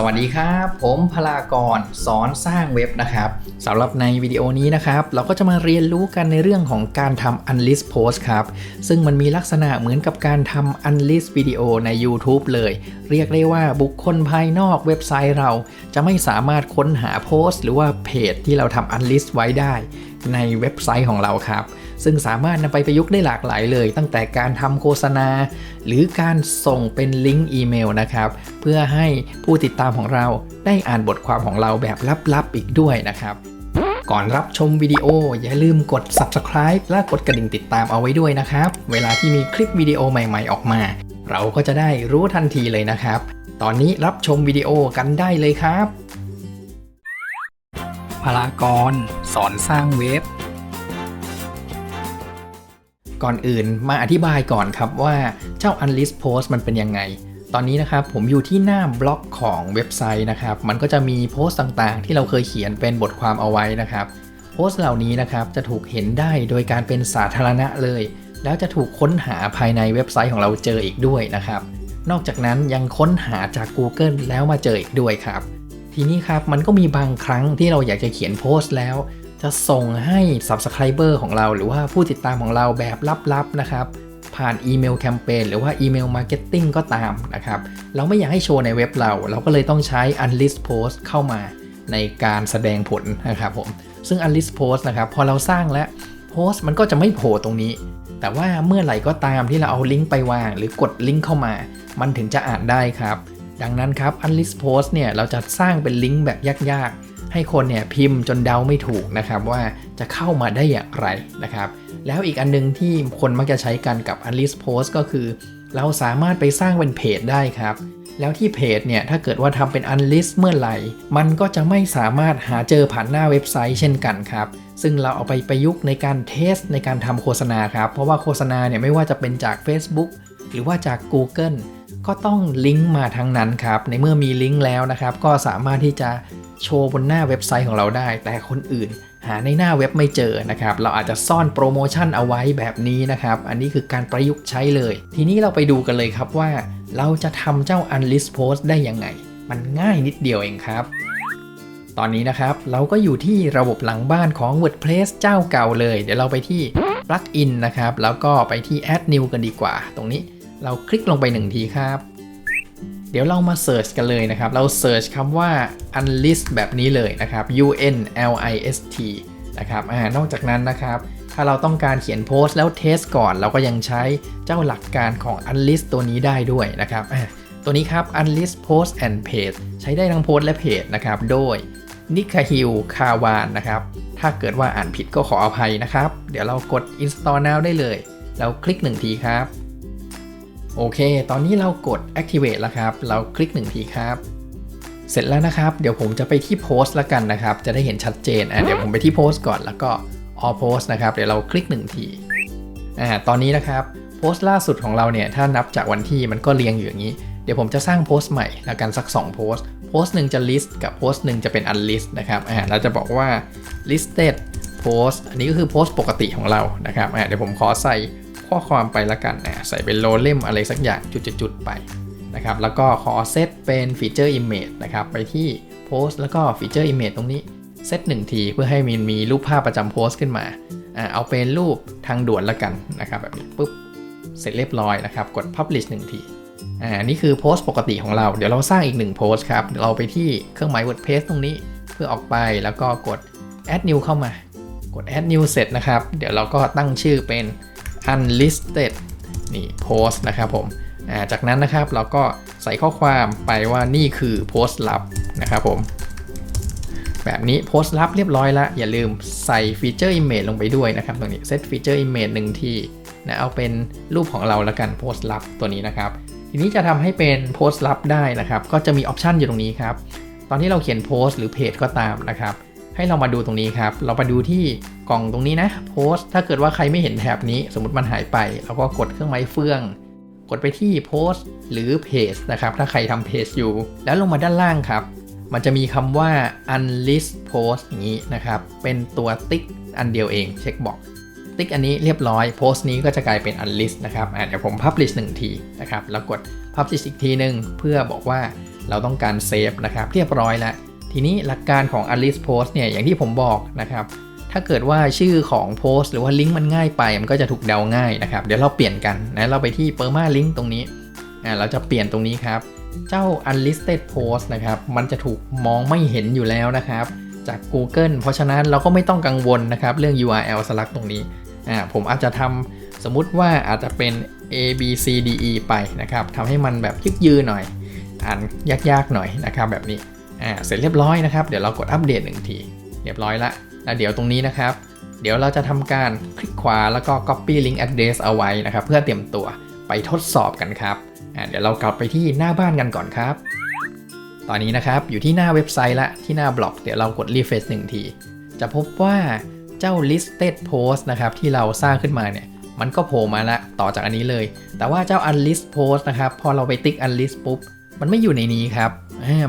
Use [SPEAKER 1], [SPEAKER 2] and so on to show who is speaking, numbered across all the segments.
[SPEAKER 1] สวัสดีครับ ผมพลากรสอนสร้างเว็บนะครับสำหรับในวิดีโอนี้นะครับ เราก็จะมาเรียนรู้กันในเรื่องของการทำ unlist post ครับ ซึ่งมันมีลักษณะเหมือนกับการทำ unlist วิดีโอใน YouTube เลย เรียกได้ว่าบุคคลภายนอกเว็บไซต์เรา จะไม่สามารถค้นหาโพสต์ หรือว่าเพจที่เราทำ unlist ไว้ได้ ในเว็บไซต์ของเราครับ ซึ่งสามารถนำไปประยุกต์ได้หลากหลายเลย ตั้งแต่การทำโฆษณา หรือการส่งเป็นลิงก์อีเมลนะครับ เพื่อให้ผู้ติดตามของเราได้อ่านบทความของเราแบบลับๆอีกด้วยนะครับก่อนรับชมวิดีโอ อย่าลืมกด subscribe และกดกระดิ่งติดตามเอาไว้ด้วยนะครับ เวลาที่มีคลิปวิดีโอใหม่ๆออกมา เราก็จะได้รู้ทันทีเลยนะครับ ตอนนี้รับชมวิดีโอกันได้เลยครับ
[SPEAKER 2] พลากร สอนสร้างเว็บ
[SPEAKER 1] ก่อนอื่นมาอธิบายก่อนครับว่าเจ้า unlist post มันเป็นยังไง ตอนนี้นะครับผมอยู่ที่หน้าบล็อกของเว็บไซต์นะครับ มันก็จะมีโพสต์ต่างๆ ที่เราเคยเขียนเป็นบทความเอาไว้นะครับ โพสต์เหล่านี้นะครับจะถูกเห็นได้โดยการเป็นสาธารณะเลย แล้วจะถูกค้นหาภายในเว็บไซต์ของเราเจออีกด้วยนะครับ นอกจากนั้นยังค้นหาจาก Google แล้วมาเจออีกด้วยครับ ทีนี้ครับมันก็มีบางครั้งที่เราอยากจะเขียนโพสต์แล้ว จะส่งให้ Subscriber ของเรา หรือว่าผู้ติดตามของเราแบบลับๆนะครับ ผ่านอีเมลแคมเปญหรือว่าอีเมลมาร์เก็ตติ้งก็ตามนะครับ เราไม่อยากให้โชว์ในเว็บเรา เราก็เลยต้องใช้ unlist post เข้ามาในการแสดงผลนะครับผม ซึ่ง unlist post นะครับพอเราสร้างแล้วโพสต์มันก็จะไม่โผล่ตรงนี้ แต่ว่าเมื่อไหร่ก็ตามที่เราเอาลิงก์ไปวาง หรือกดลิงก์เข้ามา มันถึงจะอ่านได้ครับ ดังนั้นครับ unlist post เนี่ยเราจะสร้างเป็นลิงก์แบบยากๆ ให้คนเนี่ยพิมพ์จนเดาไม่ถูกนะครับว่าจะเข้ามาได้อย่างไรนะครับ แล้วอีกอันนึงที่คนมักจะใช้กันกับ unlist post ก็คือ เราสามารถไปสร้างเป็นเพจได้ครับ แล้วที่เพจเนี่ยถ้าเกิดว่าทำเป็น unlist เมื่อไหร่ มันก็จะไม่สามารถหาเจอผ่านหน้าเว็บไซต์เช่นกันครับซึ่งเราเอาไปประยุกต์ในการเทสในการทำโฆษณาครับ เพราะว่าโฆษณาเนี่ยไม่ว่าจะเป็นจาก Facebook หรือว่าจาก Google ก็ต้องลิงก์มาทั้งนั้นครับ ในเมื่อมีลิงก์แล้วนะครับ ก็สามารถที่จะ โชว์บนหน้าเว็บไซต์ของเราได้ แต่คนอื่นหาในหน้าเว็บไม่เจอนะครับ เราอาจจะซ่อนโปรโมชั่นเอาไว้แบบนี้นะครับ อันนี้คือการประยุกต์ใช้เลย ทีนี้เราไปดูกันเลยครับว่า เราจะทำเจ้า unlist post ได้ยังไง มันง่ายนิดเดียวเองครับ ตอนนี้นะครับเราก็อยู่ที่ระบบหลังบ้านของ WordPress เจ้าเก่าเลย เดี๋ยวเราไปที่ plugin นะครับ แล้วก็ไปที่ add new กันดีกว่า ตรงนี้เราคลิกลงไปหนึ่งทีครับ เดี๋ยวเรามาเ e ิร์ชกันเลยนะครับ เราเ e ิร์ชคำว่า unlist แบบนี้เลยนะครับ u n l i s t นะครับอ่านอกจากนั้นนะครับ ถ้าเราต้องการเขียนโพสต์แล้วเทสก่อน เราก็ยังใช้เจ้าหลักการของ unlist ตัวนี้ได้ด้วยนะครับอ่าตัวนี้ครับ unlist post and page ใช้ได้ทั้งโพสต์และเพจนะครับ โดยนิคาฮิลคาวานนะครับ ถ้าเกิดว่าอ่านผิดก็ขออภัยนะครับ เดี๋ยวเรากด install now ได้เลย เราคลิก1ทีครับ โอเค ตอนนี้เรากด activate แล้วครับ เราคลิก1ทีครับ เสร็จแล้วนะครับ เดี๋ยวผมจะไปที่โพสต์แล้วกันนะครับ จะได้เห็นชัดเจน อะ เดี๋ยวผมไปที่โพสต์ก่อน แล้วก็ all post นะครับ เดี๋ยวเราคลิก1ที อ่า ตอนนี้นะครับ โพสต์ล่าสุดของเราเนี่ย ถ้านับจากวันที่มันก็เรียงอยู่อย่างนี้ เดี๋ยวผมจะสร้างโพสต์ใหม่แล้วกันสัก 2 โพสต์ โพสต์หนึ่งจะ list กับโพสต์หนึ่งจะเป็น unlist นะครับ อ่า เราจะบอกว่า listed post อันนี้ก็คือโพสต์ปกติของเรา นะครับ อ่า เดี๋ยวผมขอใส่ ข้อความไปละกันนะใส่เป็นโลเล่มอะไรสักอย่างจุดๆไปนะครับแล้วก็ขอเซตเป็นฟีเจอร์ image นะครับไปที่โพสต์แล้วก็ฟีเจอร์ image ตรงนี้เซตหนึ่งทีเพื่อให้มันมีรูปภาพประจำโพสต์ขึ้นมาอเอาเป็นรูปทางด่วนละกันนะครับแบบนี้ปุ๊บเสร็จเรียบร้อยนะครับกด publish หนึ่งทีอ่านี่คือโพสต์ปกติของเราเดี๋ยวเราสร้างอีกหนึ่งโพสต์ครับเดี๋ยวเราไปที่เครื่องหมาย WordPress ตรงนี้เพื่อออกไปแล้วก็กด add new เข้ามา กด add new เสร็จนะครับ เดี๋ยวเราก็ตั้งชื่อเป็น unlisted นี่ post นะครับผมาจากนั้นนะครับเราก็ใส่ข้อความไปว่านี่คือโพสต์ลับนะครับผม แบบนี้โพสต์ลับเรียบร้อยแล้วอย่าลืมใส่ฟีเจอร์ image ลงไปด้วยนะครับ ตรงนี้ set feature image หนึ่งที่นะเอาเป็นรูปของเราแล้วกันโพสต์ลับตัวนี้นะครับ ทีนี้จะทำให้เป็นโพสต์ลับได้นะครับ ก็จะมีออปชันอยู่ตรงนี้ครับ ตอนที่เราเขียนโพสต์หรือเพจก็ตามนะครับ ให้เรามาดูตรงนี้ครับ เรามาดูที่กล่องตรงนี้นะโพสต์ถ้าเกิดว่าใครไม่เห็นแถบนี้ สมมติมันหายไปเราก็กดเครื่องไม้เฟือง กดไปที่โพสต์หรือเพจนะครับ ถ้าใครทำเพจอยู่ แล้วลงมาด้านล่างครับ มันจะมีคำว่า unlist post อย่างนี้นะครับ เป็นตัวติ๊กอันเดียวเองเช็คบอกติ๊กอันนี้เรียบร้อยโพสต์นี้ก็จะกลายเป็น unlist นะครับเดี๋ยวผม publish 1ทีนะครับแล้วกด publish อีกทีหนึ่งเพื่อบอกว่าเราต้องการเซฟนะครับ เรียบร้อยแล้ว ทีนี้หลักการของ unlist post เนี่ยอย่างที่ผมบอกนะครับ ถ้าเกิดว่าชื่อของโพสต์หรือว่าลิงก์มันง่ายไป มันก็จะถูกเดาง่ายนะครับ เดี๋ยวเราเปลี่ยนกันนะเราไปที่ perma link ตรงนี้อ่าเราจะเปลี่ยนตรงนี้ครับ เจ้า unlisted post นะครับ มันจะถูกมองไม่เห็นอยู่แล้วนะครับ จาก Google เพราะฉะนั้นเราก็ไม่ต้องกังวลนะครับ เรื่อง URL สลักตรงนี้อ่าผมอาจจะทำสมมติว่าอาจจะเป็น A B C D E ไปนะครับทำให้มันแบบยึกยือหน่อย อ่านยากๆหน่อยนะครับแบบนี้ อ่าเสร็จเรียบร้อยนะครับ เดี๋ยวเรากดอัปเดตหนึ่งที เรียบร้อยละแล้วเดี๋ยวตรงนี้นะครับ เดี๋ยวเราจะทำการคลิกขวาแล้วก็ copy link address เอาไว้นะครับ เพื่อเตรียมตัวไปทดสอบกันครับอ่าเดี๋ยวเรากลับไปที่หน้าบ้านกันก่อนครับ ตอนนี้นะครับอยู่ที่หน้าเว็บไซต์ละที่หน้าบล็อก เดี๋ยวเรากด refresh หนึ่งที จะพบว่าเจ้า listed post นะครับที่เราสร้างขึ้นมาเนี่ยมันก็โผล่มาละต่อจากอันนี้เลย แต่ว่าเจ้า unlist post นะครับ พอเราไปติ๊ก unlist ปุ๊บ มันไม่อยู่ในนี้ครับ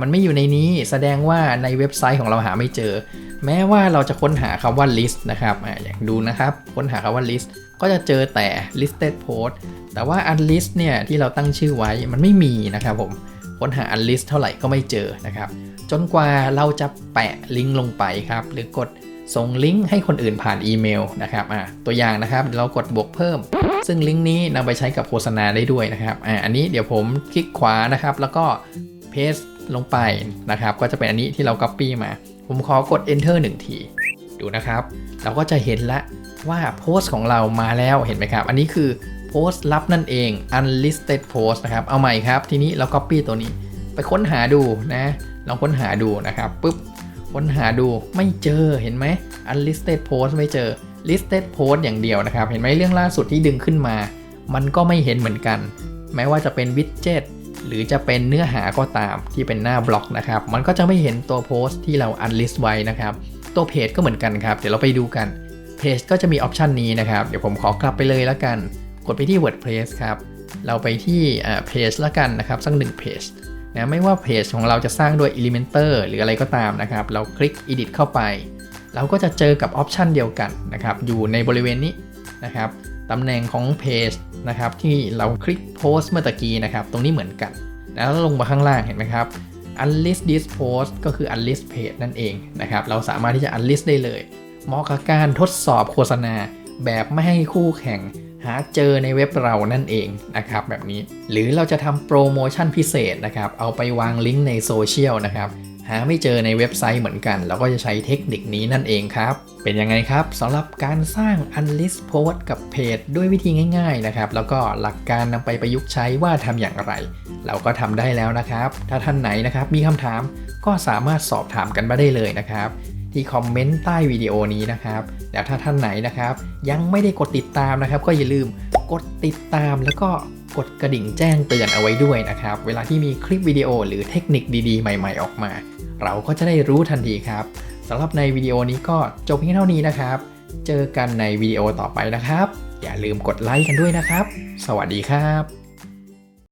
[SPEAKER 1] มันไม่อยู่ในนี้แสดงว่าในเว็บไซต์ของเราหาไม่เจอ แม้ว่าเราจะค้นหาคำว่า list นะครับออย่างดูนะครับ ค้นหาคำว่า list ก็จะเจอแต่ listed post แต่ว่า unlist เนี่ยที่เราตั้งชื่อไว้มันไม่มีนะครับผมค้นหา unlist เท่าไหร่ก็ไม่เจอนะครับ จนกว่าเราจะแปะลิงก์ลงไปครับ หรือกดส่งลิงก์ให้คนอื่นผ่านอีเมลนะครับอะตัวอย่างนะครับเรากดบวกเพิ่ม ซึ่งลิงก์นี้นำไปใช้กับโฆษณาได้ด้วยนะครับอะอันนี้เดี๋ยวผมคลิกขวานะครับ แล้วก็เพส ลงไปนะครับ ก็จะเป็นอันนี้ที่เรา Copy มา ผมขอกด Enter 1 ที ดูนะครับ เราก็จะเห็นละว่าโพสต์ของเรามาแล้วเห็นไหมครับ อันนี้คือโพสต์ลับนั่นเอง unlisted post นะครับ เอาใหม่ครับ ทีนี้เรา copy ตัวนี้ ไปค้นหาดูนะลองค้นหาดูนะครับปุ๊บค้นหาดูไม่เจอเห็นไหม unlisted post ไม่เจอ listed post อย่างเดียวนะครับ เห็นไหมเรื่องล่าสุดที่ดึงขึ้นมา มันก็ไม่เห็นเหมือนกัน แม้ว่าจะเป็นวิดเจ็ต หรือจะเป็นเนื้อหาก็ตามที่เป็นหน้าบล็อกนะครับ มันก็จะไม่เห็นตัวโพสต์ที่เรา unlist ไว้นะครับ ตัวเพจก็เหมือนกันครับ เดี๋ยวเราไปดูกัน เพจก็จะมีออปชันนี้นะครับ เดี๋ยวผมขอกลับไปเลยแล้วกัน กดไปที่ WordPress ครับ เราไปที่เพจแล้วกันนะครับสักหนึ่งเพจนะไม่ว่าเพจของเราจะสร้างด้วย Elementor หรืออะไรก็ตามนะครับ เราคลิก Edit เข้าไป เราก็จะเจอกับออปชันเดียวกันนะครับ อยู่ในบริเวณนี้นะครับ ตำแหน่งของเพจนะครับที่เราคลิกโพสต์เมื่อตะกี้นะครับ ตรงนี้เหมือนกันแล้วลงมาข้างล่างเห็นไหมครับ unlist this post ก็คือ unlist page นั่นเองนะครับ เราสามารถที่จะ unlist ได้เลยเหมาะกับการทดสอบโฆษณา แบบไม่ให้คู่แข่งหาเจอในเว็บเรานั่นเองนะครับแบบนี้ หรือเราจะทำโปรโมชั่นพิเศษนะครับ เอาไปวางลิงก์ในโซเชียลนะครับ หาไม่เจอในเว็บไซต์เหมือนกัน เราก็จะใช้เทคนิคนี้นั่นเองครับ เป็นยังไงครับสำหรับการสร้าง unlist post กับเพจด้วยวิธีง่าย ๆนะครับ แล้วก็หลักการนำไปประยุกต์ใช้ว่าทำอย่างไร เราก็ทำได้แล้วนะครับ ถ้าท่านไหนนะครับมีคำถามก็สามารถสอบถามกันมาได้เลยนะครับที่คอมเมนต์ใต้วิดีโอนี้นะครับแล้วถ้าท่านไหนนะครับ ยังไม่ได้กดติดตามนะครับ ก็อย่าลืมกดติดตามแล้วก็กดกระดิ่งแจ้งเตือนเอาไว้ด้วยนะครับ เวลาที่มีคลิปวิดีโอหรือเทคนิคดีๆ ใหม่ ๆ ออกมา เราก็จะได้รู้ทันทีครับสำหรับในวิดีโอนี้ก็จบเพียงเท่านี้นะครับ เจอกันในวิดีโอต่อไปนะครับ อย่าลืมกดไลค์กันด้วยนะครับ สวัสดีครับ